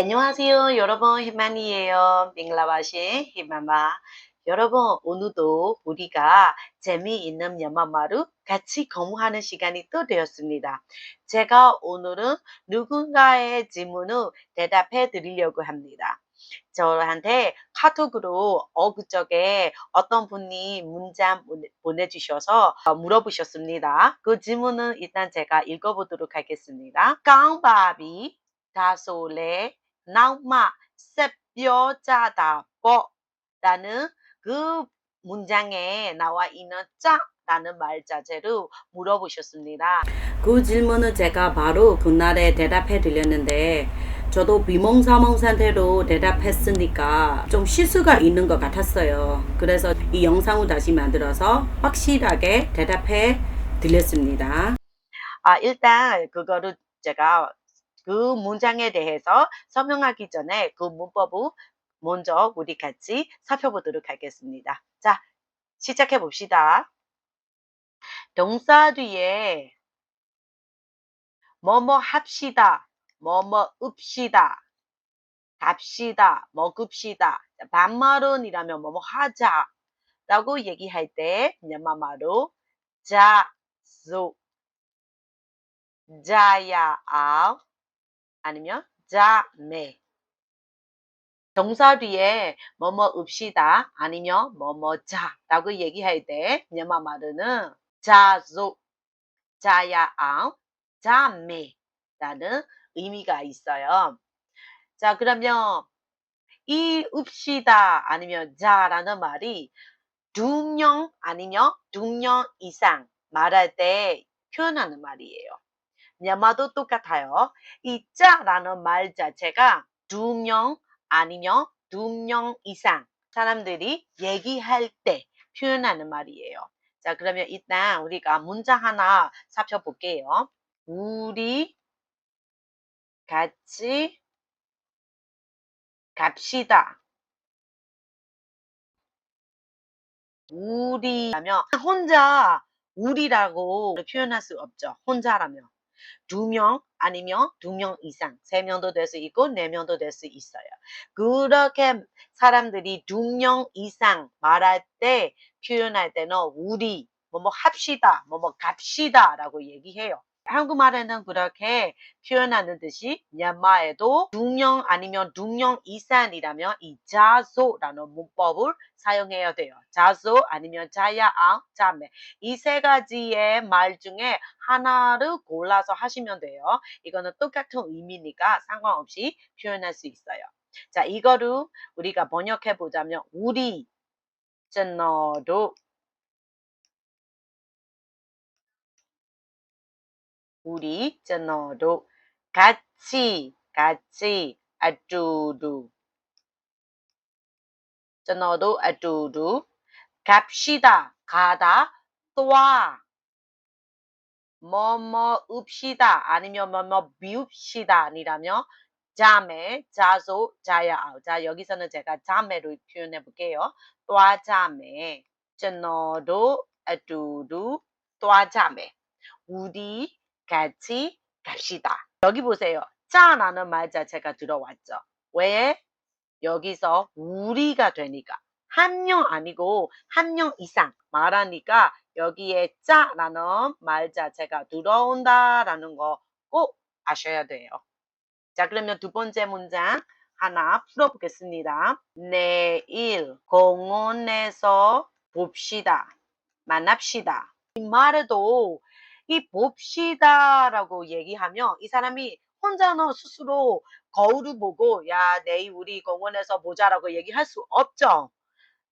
안녕하세요, 여러분. 희만이에요. 밍라바신 희만마. 여러분, 오늘도 우리가 재미있는 연마마루 같이 공부하는 시간이 또 되었습니다. 제가 오늘은 누군가의 질문을 대답해 드리려고 합니다. 저한테 카톡으로 어그저께 어떤 분이 문자 보내- 보내주셔서 어, 물어보셨습니다. 그 질문은 일단 제가 읽어보도록 하겠습니다. 깡바비 다솔레 나우마 셉뼈자다 뻐 라는 그 문장에 나와 있는 짜라는 말 자체를 물어보셨습니다. 그 질문을 제가 바로 그날에 대답해 드렸는데 저도 비몽사몽 상태로 대답했으니까 좀 실수가 있는 것 같았어요. 그래서 이 영상을 다시 만들어서 확실하게 대답해 드렸습니다. 아, 일단 그거를 제가 그 문장에 대해서 설명하기 전에 그 문법을 먼저 우리 같이 살펴보도록 하겠습니다. 자, 시작해 봅시다. 동사 뒤에 뭐뭐 합시다, 뭐뭐 읍시다, 갑시다, 먹읍시다. 자, 반말은이라면 뭐뭐 하자 라고 얘기할 때 연마마로 자, 조, 자야, 아 아니면 자, 매 동사 뒤에 뭐뭐 읍시다 아니면 뭐뭐 자라고 얘기할 때 연마마르는 자조, 자야, 아 자매라는 의미가 있어요. 자, 그러면 이 읍시다 아니면 자라는 말이 두 명 아니면 두 명 이상 말할 때 표현하는 말이에요. 야마도 똑같아요. 이 자라는 말 자체가 두 명 아니면 두 명 이상 사람들이 얘기할 때 표현하는 말이에요. 자, 그러면 일단 우리가 문장 하나 살펴볼게요. 우리 같이 갑시다. 우리라면 혼자 우리라고 표현할 수 없죠. 혼자라면 두 명 아니면 두 명 이상, 세 명도 될 수 있고 네 명도 될 수 있어요. 그렇게 사람들이 두 명 이상 말할 때 표현할 때는 우리 뭐뭐 합시다, 뭐뭐 갑시다라고 얘기해요. 한국말에는 그렇게 표현하는 듯이 미얀마에도 두명 아니면 두명 이상이라면 이 자소라는 문법을 사용해야 돼요. 자소 아니면 자야, 아, 자매 이 세 가지의 말 중에 하나를 골라서 하시면 돼요. 이거는 똑같은 의미니까 상관없이 표현할 수 있어요. 자, 이거를 우리가 번역해 보자면 우리 젠너도 우리 젠너도 같이 같이 아두두 젠너도 아두두 갑시다 가다 또와 뭐뭐 읍시다 아니면 뭐뭐 비웁시다 아니라면 자매, 자소, 자야. 자, 여기서는 제가 자매로 표현해 볼게요. 또아 자매. 저너도 아두두 또아 자매. 우리 같이 갑시다. 여기 보세요. 자라는 말 자체가 들어왔죠. 왜? 여기서 우리가 되니까. 한 명 아니고 한 명 이상 말하니까 여기에 짜라는 말 자체가 들어온다라는 거 꼭 아셔야 돼요. 자, 그러면 두 번째 문장 하나 풀어보겠습니다. 내일 공원에서 봅시다. 만납시다. 이 말에도 이 봅시다라고 얘기하면 이 사람이 혼자는 스스로 거울을 보고 야 내일 우리 공원에서 보자라고 얘기할 수 없죠.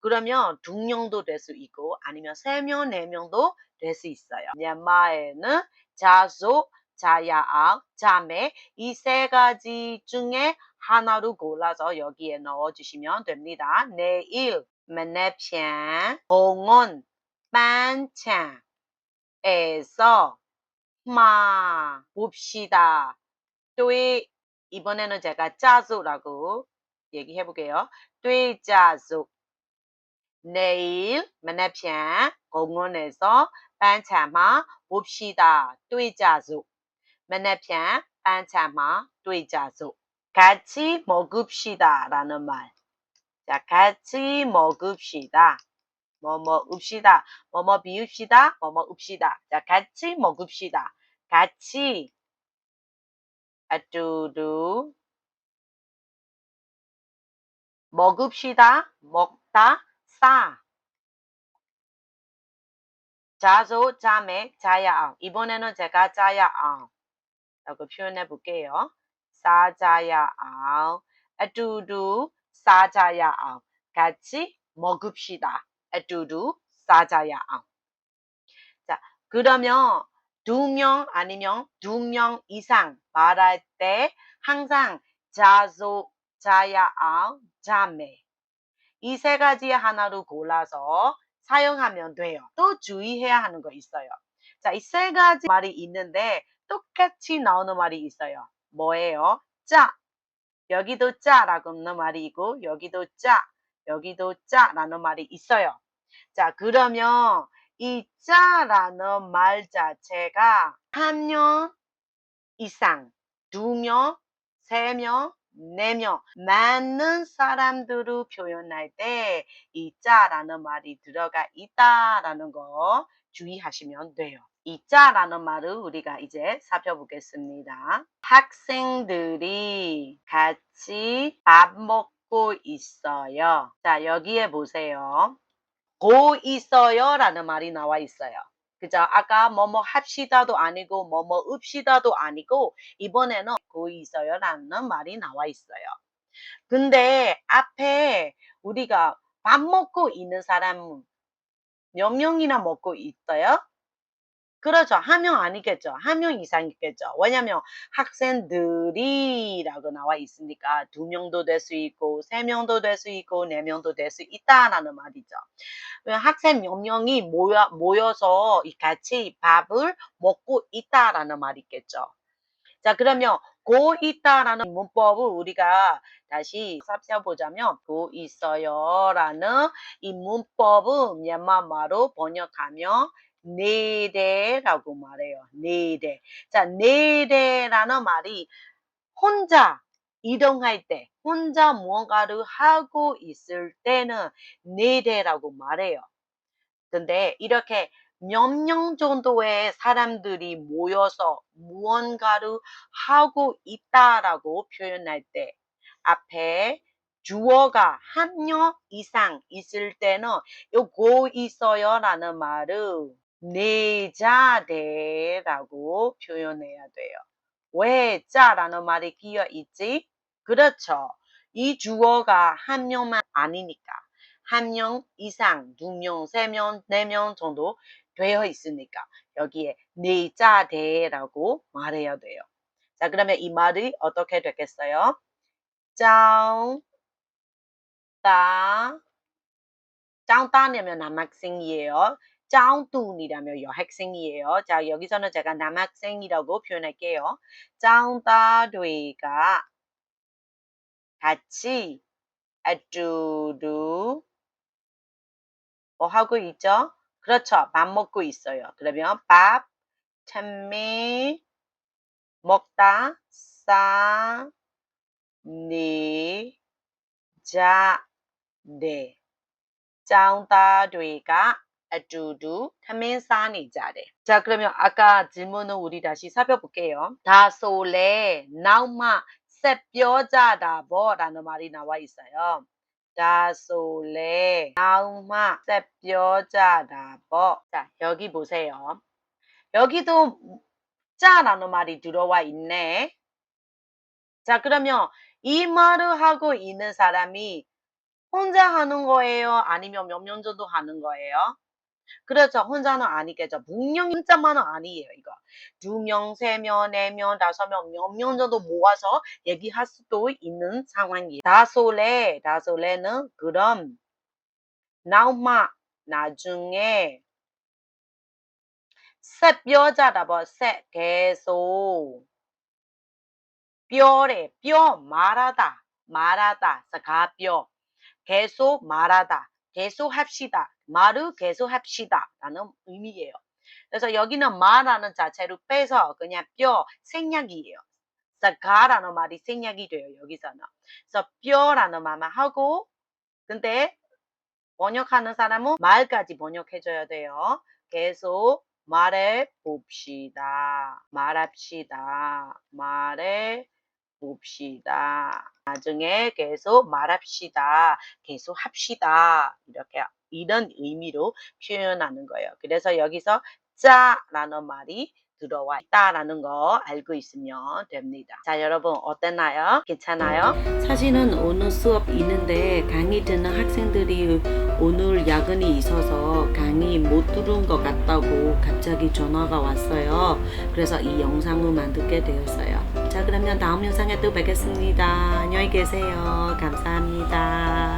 그러면 두 명도 될 수 있고 아니면 세 명, 네 명도 될 수 있어요. 미얀마에는 자소, 자야악, 자매 이 세 가지 중에 하나를 골라서 여기에 넣어주시면 됩니다. 내일, 맨내편, 공원, 반찬 에서 마 봅시다. 또이 이번에는 제가 짜수라고 얘기해 볼게요. 또이 짜수 내일 만나편 공원에서 반찬마 봅시다. 또이 짜수 만나편 반찬마 또이 짜수 같이 먹읍시다 라는 말. 자, 같이 먹읍시다. 뭐뭐 읍시다. 뭐뭐 비웁시다. 뭐뭐 읍시다. 자, 같이 먹읍시다. 같이 아뚜두 먹읍시다. 먹다. 싸. 자소, 자매, 자야앙. 이번에는 제가 자야앙. 라고 표현해 볼게요. 싸자야앙. 아뚜두 싸자야앙. 같이 먹읍시다. 아뚜두 싸자야앙. 자, 그러면 두명 아니면 두 명 이상 말할 때 항상 자소, 자야앙, 자매. 이 세 가지 하나로 골라서 사용하면 돼요. 또 주의해야 하는 거 있어요. 자, 이 세 가지 말이 있는데 똑같이 나오는 말이 있어요. 뭐예요? 짜. 여기도 짜라고 하는 말이 있고 여기도 짜, 여기도 짜라는 말이 있어요. 자, 그러면 이 짜라는 말 자체가 한 명 이상, 두 명, 세 명, 네 명, 많은 사람들을 표현할 때 이 짜라는 말이 들어가 있다라는 거 주의하시면 돼요. 이 짜라는 말을 우리가 이제 살펴보겠습니다. 학생들이 같이 밥 먹고 있어요. 자, 여기에 보세요. 고 있어요 라는 말이 나와 있어요. 그죠? 아까 뭐뭐 합시다도 아니고 뭐뭐 읍시다도 아니고 이번에는 고 있어요 라는 말이 나와 있어요. 근데 앞에 우리가 밥 먹고 있는 사람 몇 명이나 먹고 있어요? 그렇죠. 한 명 아니겠죠. 한 명 이상이겠죠. 왜냐면 학생들이라고 나와 있으니까 두 명도 될 수 있고 세 명도 될 수 있고 네 명도 될 수 있다라는 말이죠. 학생 몇 명이 모여, 모여서 같이 밥을 먹고 있다라는 말이겠죠. 자, 그러면 고 있다라는 문법을 우리가 다시 살펴보자면 고 있어요라는 이 문법은 미얀마어로 번역하면 네 대라고 말해요. 네 대. 자, 네 대라는 말이 혼자 이동할 때, 혼자 무언가를 하고 있을 때는 네 대라고 말해요. 근데 이렇게 몇 명 정도의 사람들이 모여서 무언가를 하고 있다라고 표현할 때 앞에 주어가 한 명 이상 있을 때는 요고 있어요라는 말을 내자대라고 표현해야 돼요. 왜 자라는 말이 끼어 있지? 그렇죠. 이 주어가 한 명만 아니니까 한 명 이상, 두 명, 세 명, 네 명 정도 되어 있으니까 여기에 내자대라고 말해야 돼요. 자, 그러면 이 말이 어떻게 되겠어요? 짱, 따, 짱따냐면 남학생이에요. 짱뚜이라면 여학생이에요. 자, 여기서는 제가 남학생이라고 표현할게요. 짱따되가 같이 아주루 뭐 하고 있죠? 그렇죠. 밥 먹고 있어요. 그러면 밥, 찬미, 먹다, 싸, 네, 자, 네. 짱따되가 아주두 타민산이 자래. 자, 그러면 아까 질문을 우리 다시 살펴볼게요. 다솔레 나우마 셋 뼈자다 뭐라는 말이 나와 있어요. 다솔레 나우마 셋 뼈자다 뭐. 자, 여기 보세요. 여기도 짜라는 말이 들어와 있네. 자, 그러면 이 말을 하고 있는 사람이 혼자 하는 거예요? 아니면 몇명 정도 하는 거예요? 그렇죠. 혼자는 아니겠죠. 분명히 혼자만은 아니에요, 이거. 두 명, 세 명, 네 명, 다섯 명, 몇 명 정도 모아서 얘기할 수도 있는 상황이에요. 다솔레, 다솔레는 그럼 나우마 나중에 셋 뼈자다 봐. 셋 계속 뼈래, 뼈 말하다, 말하다, 가뼈 계속 말하다, 계속 합시다. 말을 계속 합시다. 라는 의미예요. 그래서 여기는 말하는 자체를 빼서 그냥 뼈, 생략이에요. 자가라는 말이 생략이 돼요. 여기서는. 그래서 뼈라는 말만 하고 근데 번역하는 사람은 말까지 번역해줘야 돼요. 계속 말해 봅시다. 말합시다. 말해 봅시다. 나중에 계속 말합시다. 계속 합시다. 이렇게 이런 의미로 표현하는 거예요. 그래서 여기서 짜라는 말이 들어와 있다라는 거 알고 있으면 됩니다. 자, 여러분 어땠나요? 괜찮아요? 사실은 오늘 수업 있는데 강의 듣는 학생들이 오늘 야근이 있어서 강의 못 들은 것 같다고 갑자기 전화가 왔어요. 그래서 이 영상을 만들게 되었어요. 자, 그러면 다음 영상에 또 뵙겠습니다. 안녕히 계세요. 감사합니다.